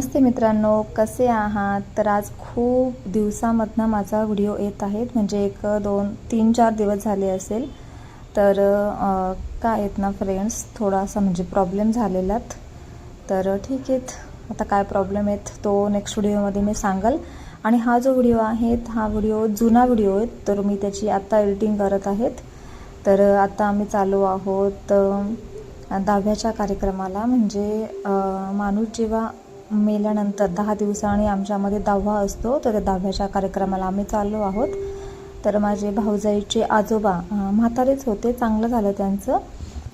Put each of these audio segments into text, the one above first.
नमस्ते मित्रांनो कसे आहात? तर आज खूप दिवसामधनं माझा व्हिडिओ येत आहेत म्हणजे एक दोन तीन चार दिवस झाले असेल. तर काय आहेत ना फ्रेंड्स थोडासा म्हणजे प्रॉब्लेम झालेलात. तर ठीक आहेत. आता काय प्रॉब्लेम आहेत तो नेक्स्ट व्हिडिओमध्ये मी सांगेल. आणि हा जो व्हिडिओ आहे हा व्हिडिओ जुना व्हिडिओ आहे तर मी त्याची आत्ता एडिटिंग करत आहेत. तर आता आम्ही चालू आहोत दहाव्याच्या कार्यक्रमाला. म्हणजे माणूस जेव्हा मेल्यानंतर दहा दिवसांनी आमच्यामध्ये दहावा असतो. तर त्या दहाव्याच्या कार्यक्रमाला आम्ही चाललो आहोत. तर माझे भाऊजाईचे आजोबा म्हातारेच होते. चांगलं झालं त्यांचं.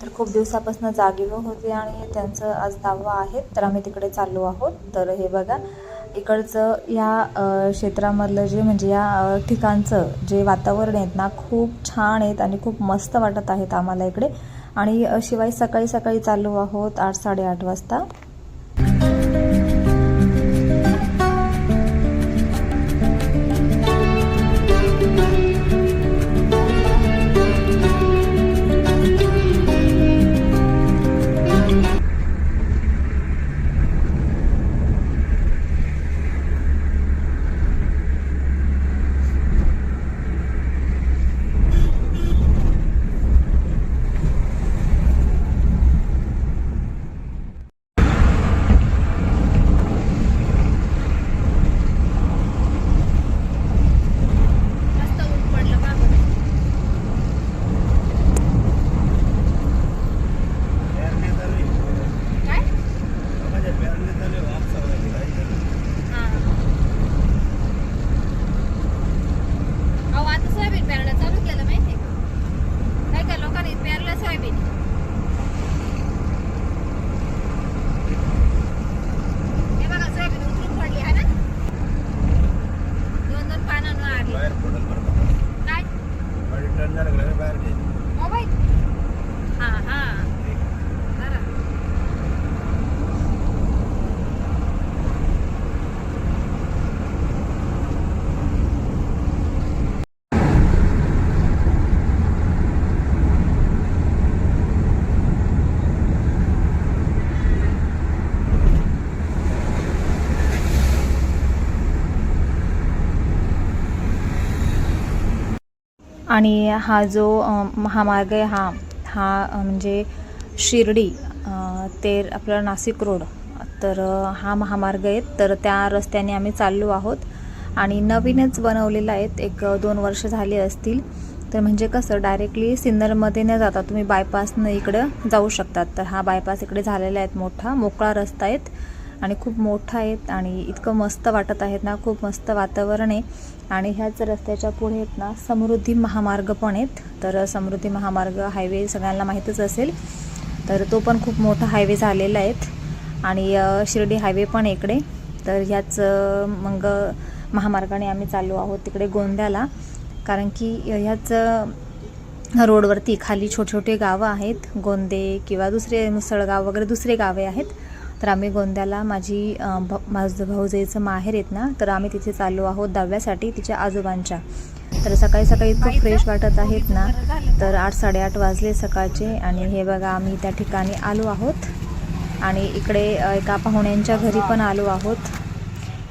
तर खूप दिवसापासून जागेवर होते आणि त्यांचं आज दहावा आहे. तर आम्ही तिकडे चाललो आहोत. तर हे बघा इकडचं या क्षेत्रामधलं जे म्हणजे या ठिकाणचं जे वातावरण आहेत ना खूप छान आहेत आणि खूप मस्त वाटत आहेत आम्हाला इकडे. आणि शिवाय सकाळी सकाळी चाललो आहोत आठ साडेआठ वाजता. आणि हा जो हा महामार्ग आहे हा हा म्हणजे शिर्डी ते आपलं नाशिक रोड तर हा महामार्ग आहे. तर त्या रस्त्याने आम्ही चाललो आहोत आणि नवीनच बनवलेला आहेत. एक दोन वर्ष झाले असतील. तर म्हणजे कसं डायरेक्टली सिन्नरमध्ये न जाता तुम्ही बायपासनं इकडं जाऊ शकतात. तर हा बायपास इकडे झालेला आहेत मोठा मोकळा रस्ता आहेत. आणि खूप मोठा आहेत आणि इतकं मस्त वाटत आहेत ना खूप मस्त वातावरण आहे. आणि ह्याच रस्त्याच्या पुढे आहेत ना समृद्धी महामार्ग पण आहेत. तर समृद्धी महामार्ग हायवे सगळ्यांना माहीतच असेल. तर तो पण खूप मोठा हायवे झालेला आहेत आणि शिर्डी हायवे पण इकडे. तर ह्याच मग महामार्गाने आम्ही चाललो आहोत तिकडे गोंद्याला. कारण की ह्याच रोडवरती खाली छोटे छोटे गावं आहेत. गोंदे किंवा दुसरे मुसळगाव वगैरे दुसरे गावे आहेत. तर आम्ही गोंद्याला माझी भ माझं भाऊजाईचं माहेर आहेत ना तर आम्ही तिथे चाललो आहोत दहाव्यासाठी तिच्या आजोबांच्या. तर सकाळी सकाळी इतकं फ्रेश वाटत आहेत ना तर आठ साडेआठ वाजले सकाळचे आणि हे बघा आम्ही त्या ठिकाणी आलो आहोत. आणि इकडे एका पाहुण्यांच्या घरी पण आलो आहोत.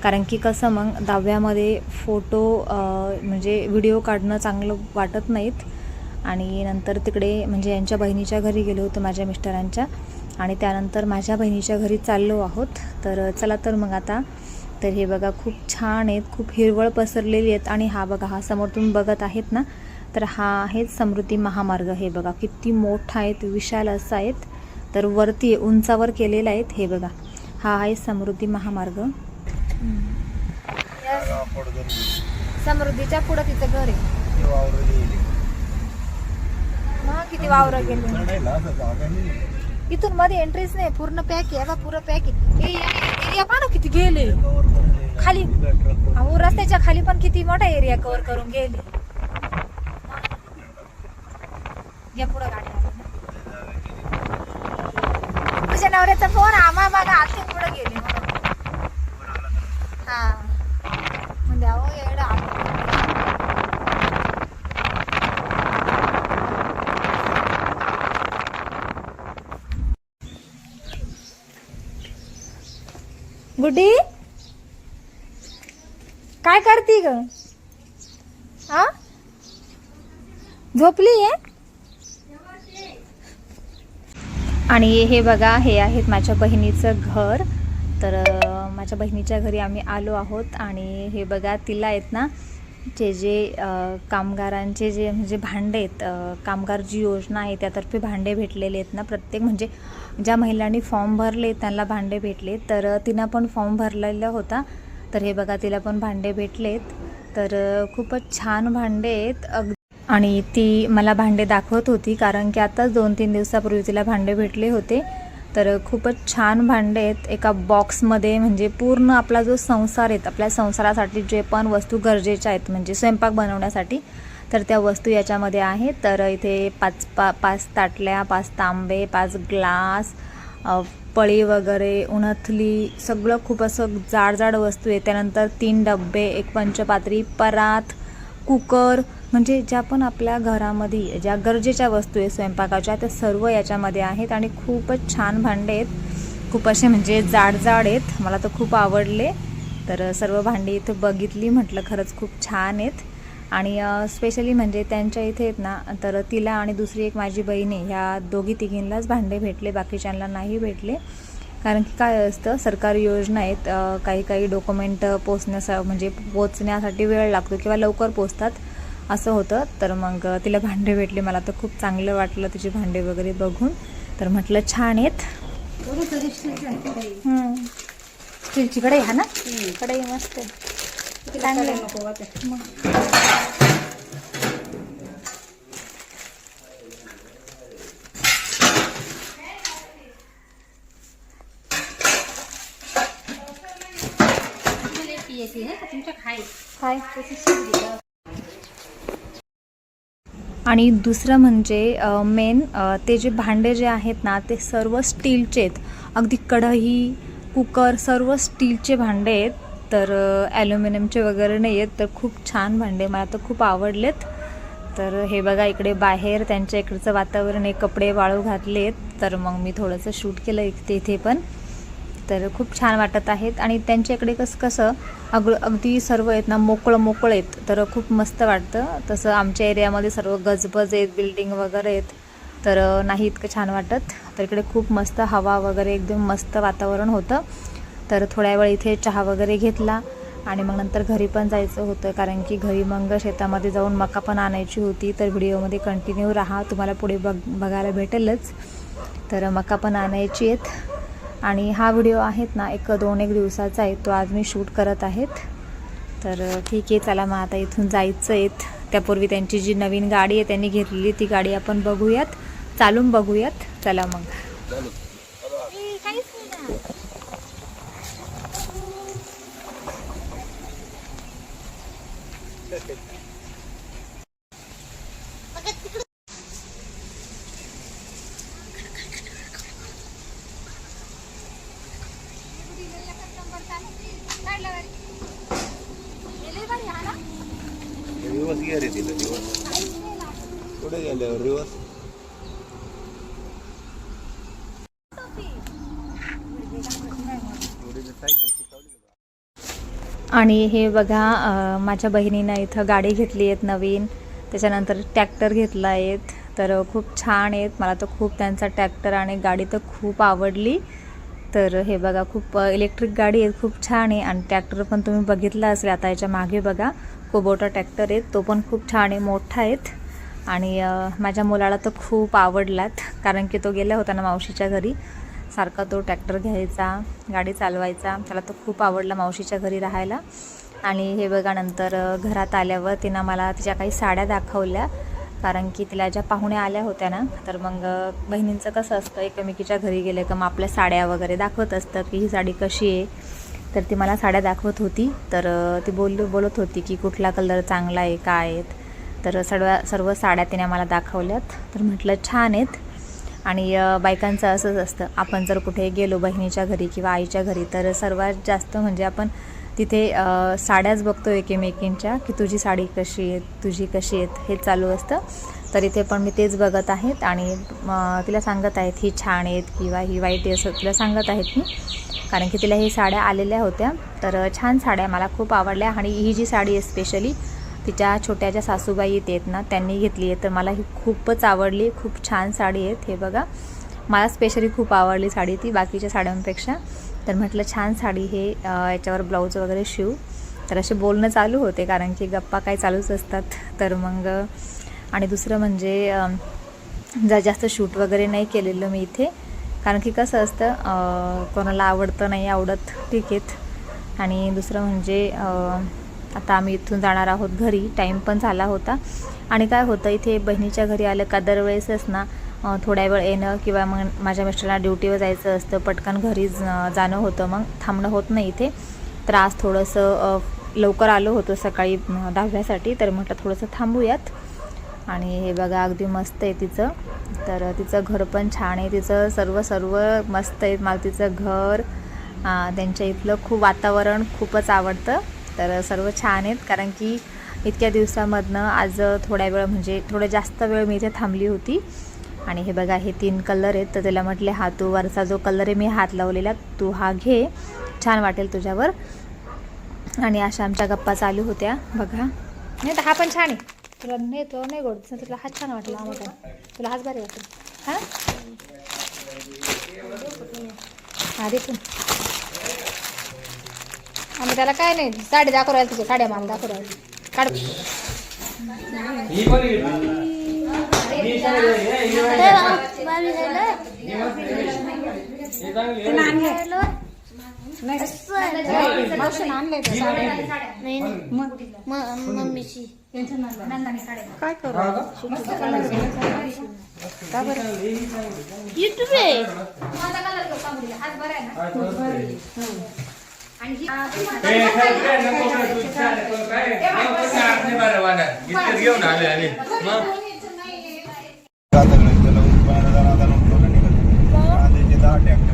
कारण की कसं मग दहाव्यामध्ये फोटो म्हणजे व्हिडिओ काढणं चांगलं वाटत नाहीत. आणि नंतर तिकडे म्हणजे यांच्या बहिणीच्या घरी गेलो होतो माझ्या मिस्टरांच्या. आणि त्यानंतर माझ्या बहिणीच्या घरी चाललो आहोत. तर चला तर मग आता तर हे बघा खूप छान आहेत खूप हिरवळ पसरलेली आहेत आणि हा बघा हा समोर तुम्ही बघत आहेत ना तर हा आहे समृद्धी महामार्ग. हे बघा किती मोठा आहेत विशाल असा आहेत तर वरती उंचावर केलेला आहेत हे बघा. हा आहे समृद्धी महामार्ग. समृद्धीच्या पुढं तिचं घर आहे. किती वावर गेले. इथून मध्ये एंट्रीच नाही पूर्ण पॅक आहे. बा पूर्ण पॅक आहे. एरिया पाहा किती गेले. खाली. अहो रस्त्याच्या खाली पण किती मोठा एरिया कव्हर करून गेले. या पुढं गाडी तुझ्या नवऱ्याचा फोन आम्हा बघा आते पुढे गेले म्हणून. हा म्हणजे अहो एवढं आलं बुड्डी काय करती ग? आ? झोपली आहे? आणि हे बघा हे आहेत माझ्या बहिणीचं घर. तर माझ्या बहिणीच्या घरी आम्ही आलो आहोत आणि हे बघा तिला आहेत ना जे जे कामगारांचे जे म्हणजे भांडे आहेत कामगार जी योजना आहे त्यातर्फे भांडे भेटलेले आहेत ना प्रत्येक म्हणजे ज्या महिलांनी फॉर्म भरले त्यांना भांडे भेटले तर तिनं पण फॉर्म भरलेला होता. तर हे बघा तिला पण भांडे भेटलेत. तर खूपच छान भांडे आहेत. अग आणि ती मला भांडे दाखवत होती कारण की आताच दोन तीन दिवसापूर्वी तिला भांडे भेटले होते. तर खूपच छान भांडे आहेत. एका बॉक्समध्ये म्हणजे पूर्ण आपला जो संसार आहेत आपल्या संसारासाठी जे पण वस्तू गरजेच्या आहेत म्हणजे स्वयंपाक बनवण्यासाठी तर त्या वस्तू याच्यामध्ये आहेत. तर इथे पाच पा पाच ताटल्या पाच तांबे पाच ग्लास पळी वगैरे उन्हातली सगळं खूप असं जाड जाड वस्तू आहे. त्यानंतर तीन डब्बे एक पंचपात्री परात कुकर. म्हणजे ज्या पण आपल्या घरामध्ये ज्या गरजेच्या वस्तू आहे स्वयंपाकाच्या त्या सर्व याच्यामध्ये आहेत आणि खूपच छान भांडे आहेत. खूप असे म्हणजे जाड जाड आहेत. मला तर खूप आवडले. तर सर्व भांडी इथं बघितली म्हटलं खरंच खूप छान आहेत. आणि स्पेशली म्हणजे त्यांच्या इथे आहेत ना तर तिला आणि दुसरी एक माझी बहीण आहे ह्या दोघी तिघींनाच भांडे भेटले बाकीच्यांना नाही भेटले. कारण की काय असतं सरकारी योजना आहेत काही काही डॉक्युमेंट पोचण्यासा म्हणजे पोचण्यासाठी वेळ लागतो किंवा लवकर पोचतात. असं होतं. तर मग तिला भांडे भेटले. मला तर खूप चांगलं वाटलं तिचे भांडे वगैरे बघून. तर म्हटलं छान आहेत. स्टीलची कढई हा ना? कढई मस्त आहे. चांगलं आणि दुसरं म्हणजे मेन ते जे भांडे जे आहेत ना ते सर्व स्टीलचे आहेत अगदी कढई कुकर सर्व स्टीलचे भांडे आहेत. तर ॲल्युमिनियमचे वगैरे नाही आहेत तर खूप छान भांडे मला तर खूप आवडलेत. तर हे बघा इकडे बाहेर त्यांच्या इकडचं वातावरण आहे कपडे वाळू घातले आहेत तर मग मी थोडंसं शूट केलं एक तिथे पण. तर खूप छान वाटत आहेत. आणि त्यांच्या इकडे कसं कसं अग अगदी सर्व आहेत ना मोकळं मोकळं आहेत. तर खूप मस्त वाटतं. तसं आमच्या एरियामध्ये सर्व गजबज आहेत बिल्डिंग वगैरे आहेत. तर नाही इतकं छान वाटत. तर इकडे खूप मस्त हवा वगैरे एकदम मस्त वातावरण होतं. तर थोड्या वेळ इथे चहा वगैरे घेतला आणि मग नंतर घरी पण जायचं होतं. कारण की घरी मग शेतामध्ये जाऊन मका पण आणायची होती. तर व्हिडिओमध्ये कंटिन्यू राहा. तुम्हाला पुढे बघ बघायला भेटेलच. तर मका पण आणायची आहेत. आणि हा व्हिडिओ आहेत ना एक दोन एक दिवसाचा आहे. तो आज मी शूट करत आहेत. तर ठीक आहे चला मग आता इथून जायचं आहेत. त्यापूर्वी त्यांची जी नवीन गाडी आहे त्यांनी घेतलेली ती गाडी आपण बघूयात. चालून बघूयात. चला मग. रिवर्स गिअर आहे तिला रिवर्स कुठे गेल्यावर रिवर्स हो, आणि हे बघा माझ्या बहिणीनं इथं गाडी घेतली आहेत नवीन. त्याच्यानंतर ट्रॅक्टर घेतला आहेत. तर खूप छान आहेत. मला तर खूप त्यांचा ट्रॅक्टर आणि गाडी तर खूप आवडली. तर हे बघा खूप इलेक्ट्रिक गाडी आहे खूप छान आहे. आणि ट्रॅक्टर पण तुम्ही बघितला असेल आता याच्या मागे बघा. कुबोटा ट्रॅक्टर आहे तो पण खूप छान आहे मोठा आहेत. आणि माझ्या मुलाला तर खूप आवडलात कारण की तो गेला होता ना मावशीच्या घरी. सारखा तो ट्रॅक्टर घ्यायचा गाडी चालवायचा. त्याला तो खूप आवडला मावशीच्या घरी राहायला. आणि हे बघा नंतर घरात आल्यावर तिनं मला तिच्या काही साड्या दाखवल्या. कारण की तिला ज्या पाहुण्या आल्या होत्या ना तर मग बहिणींचं कसं असतं एकमेकीच्या घरी गेले का मग आपल्या साड्या वगैरे दाखवत असतं की ही साडी कशी आहे. तर ती मला साड्या दाखवत होती. तर ती बोल बोलत होती की कुठला कलर चांगला आहे काय आहेत तर सर्व सर्व साड्या तिने मला दाखवल्यात. तर म्हटलं छान आहेत. आणि बायकांचं असंच असतं. आपण जर कुठे गेलो बहिणीच्या घरी किंवा आईच्या घरी तर सर्वात जास्त म्हणजे आपण तिथे साड्याच बघतो एकमेकींच्या की तुझी साडी कशी आहे तुझी कशी आहेत हे चालू असतं. तर इथे पण मी तेच बघत आहेत आणि तिला सांगत आहेत ही छान आहेत किंवा ही वाईट आहे असं तिला सांगत आहेत मी. कारण की तिला ही साड्या आलेल्या होत्या. तर छान साड्या मला खूप आवडल्या आणि ही जी साडी आहे स्पेशली तिच्या छोट्या ज्या सासूबाई आहेत ना त्यांनी घेतली आहे. तर मला ही खूपच आवडली. खूप छान साडी आहेत हे बघा. मला स्पेशली खूप आवडली साडी ती बाकीच्या साड्यांपेक्षा. तर म्हटलं छान साडी हे याच्यावर ब्लाऊज वगैरे शिव. तर असे बोलणं चालू होते कारण की गप्पा काय चालूच असतात. तर मग आणि दुसरं म्हणजे जा जास्त शूट वगैरे नाही केलेलं मी इथे. कारण की कसं असतं कोणाला आवडतं नाही आवडत ठीक आहेत. आणि दुसरं म्हणजे आता आम्ही इथून जाणार आहोत घरी टाईम पण झाला होता. आणि काय होतं इथे बहिणीच्या घरी आलं का दरवेळेसच ना थोड्या वेळ येणं किंवा मग माझ्या मिस्टरला ड्युटीवर जायचं असतं पटकन घरी जाणं होतं मग थांबणं होत नाही इथे. तर आज थोडंसं लवकर आलो होतो सकाळी दहाव्यासाठी तर म्हटलं थोडंसं थांबूयात. आणि हे बघा अगदी मस्त आहे तिचं. तर तिचं घर पण छान आहे. तिचं सर्व सर्व मस्त आहे. मला तिचं घर त्यांच्या इथलं खूप वातावरण खूपच आवडतं. तर सर्व छान आहेत. कारण की इतक्या दिवसामधनं आज थोड्या वेळ म्हणजे थोडं जास्त वेळ मी इथे थांबली होती. आणि हे बघा हे तीन कलर आहेत. तर त्याला म्हटले हा तू वरचा जो कलर आहे मी हात लावलेला तू हा घे. छान वाटेल तुझ्यावर. आणि अशा आमच्या गप्पा चालू होत्या. बघा. नाही तर हा पण छान आहे. तुला नाही तो नाही गोड तुला हाच छान वाटला हा मोठा तुला हाच भारी वाटला. हा? हा दे तू. आम्ही त्याला काय नाही साडी दाखवू राहिली तुझ्या साड्या मला दाखवू राहिली. काढ. आणलंय. मम्मीची काय करू? का? बरं? युट्यूब आहे घेऊन आले आले. मग कांद्याचे दहा ट्रॅक्टर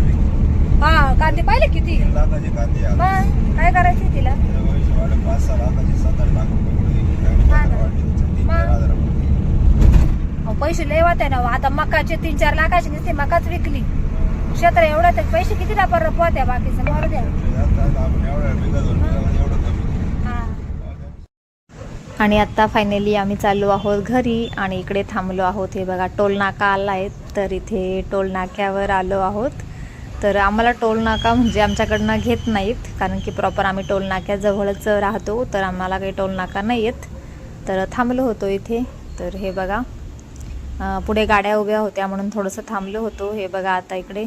हा कांदे पाहिले किती लाखाचे कांदे आले. मग काय करायचं तिला? त्या भविष्यवाले पाच सहा लाखाचे सात आठ लाख रुपये पुढे आणि बाजार वाढले त्याचे तीन चार मग? अहो, पैसे लय होते ना आता मकाचे तीन चार लाखाचे नुसते मकाच विकली. क्षेत्र एवढं तर पैसे किती दापर पोहत्या बाकीचं मारू द्या. आता आपण एवढ्या बिघा दोन बिघामध्ये एवढं कमी. हा. आणि आत्ता फायनली आम्ही चाललो आहोत घरी आणि इकडे थांबलो आहोत. हे बघा टोल नाका आला आहे तर इथे टोल नाक्यावर आलो आहोत. तर आम्हाला टोल नाका म्हणजे आमच्याकडनं घेत नाहीत. कारण की प्रॉपर आम्ही टोल नाक्याजवळच राहतो तर आम्हाला काही टोल नाका नाही येत तर थांबलो होतो इथे. तर हे बघा पुढे गाड्या उभ्या होत्या म्हणून थोडंसं थांबलो होतो. हे बघा आता इकडे.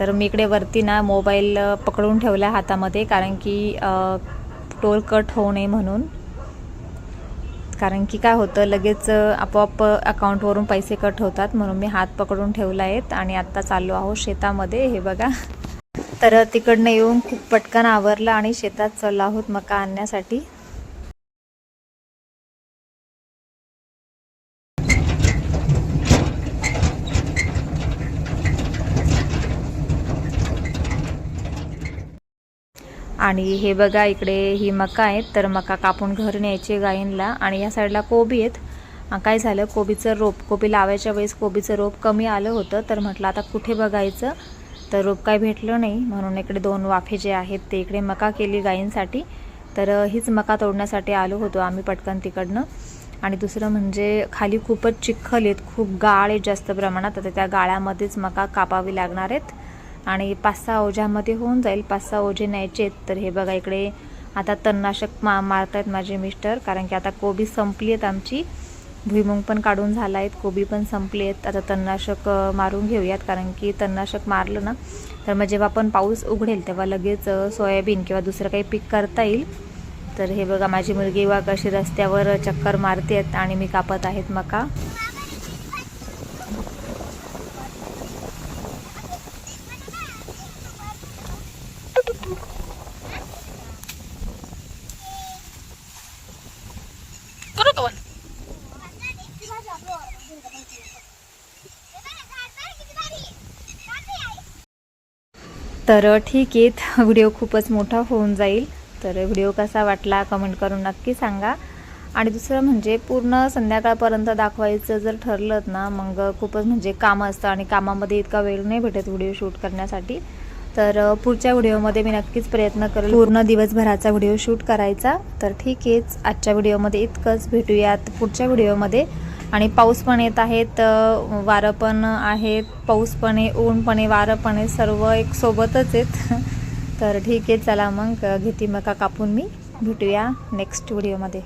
तर मी इकडे वरती ना मोबाईल पकडून ठेवला हातामध्ये कारण की टोल कट होऊ नये म्हणून. कारण की काय होतं लगेच आपोआप अकाउंटवरून पैसे कट होतात म्हणून मी हात पकडून ठेवला आहेत आणि आत्ता चाललो आहोत शेतामध्ये हे बघा. तर तिकडनं येऊन खूप पटकन आवरलं आणि शेतात चाललो आहोत मका आणण्यासाठी. आणि हे बघा इकडे ही मका आहेत. तर मका कापून घर न्यायचे गायींला आणि या साईडला कोबी आहेत. काय झालं? कोबीचं रोप कोबी लावायच्या वेळेस कोबीचं रोप कमी आलं होतं. तर म्हटलं आता कुठे बघायचं? तर रोप काय भेटलं नाही. म्हणून इकडे दोन वाफे जे आहेत ते इकडे मका केली गायींसाठी. तर हीच मका तोडण्यासाठी आलो होतो आम्ही पटकन तिकडनं. आणि दुसरं म्हणजे खाली खूपच चिखल आहेत. खूप गाळ आहेत जास्त प्रमाणात. आता त्या गाळ्यामध्येच मका कापावी लागणार आहेत. आणि पाच सहा ओझ्यामध्ये होऊन जाईल. पाच सहा ओझे न्यायचे आहेत. तर हे बघा इकडे. आता तणनाशक मा मारतायत माझे मिस्टर. कारण की आता कोबी संपली आहेत आमची. भुईमुंग पण काढून झाला आहेत कोबी पण संपली आहेत. आता तणनाशक मारून घेऊयात. कारण की तणनाशक मारलं ना तर मग जेव्हा पण पाऊस उघडेल तेव्हा लगेच सोयाबीन किंवा दुसरं काही पीक करता येईल. तर हे बघा माझी मुलगी वा कशी रस्त्यावर चक्कर मारते आहेत आणि मी कापत आहेत मका. तर ठीक आहे व्हिडिओ खूपच मोठा होऊन जाईल. तर व्हिडिओ कसा वाटला कमेंट करून नक्की सांगा. आणि दुसरं म्हणजे पूर्ण संध्याकाळपर्यंत दाखवायचं जर ठरलं ना मग खूपच म्हणजे कामं असतं आणि कामामध्ये इतका वेळ नाही भेटत व्हिडिओ शूट करण्यासाठी. तर पुढच्या व्हिडिओमध्ये मी नक्कीच प्रयत्न करेल पूर्ण दिवसभराचा व्हिडिओ शूट करायचा. तर ठीक आहेच आजच्या व्हिडिओमध्ये इतकंच. भेटूयात पुढच्या व्हिडिओमध्ये. आणि पाऊस पण येत आहेत वारं पण आहेत पाऊस पण आहे ऊन पण आहे वारं पण आहे सर्व एक सोबतच आहेत. तर ठीक आहे चला मग घेते मका कापून मी. भेटूया नेक्स्ट व्हिडिओमध्ये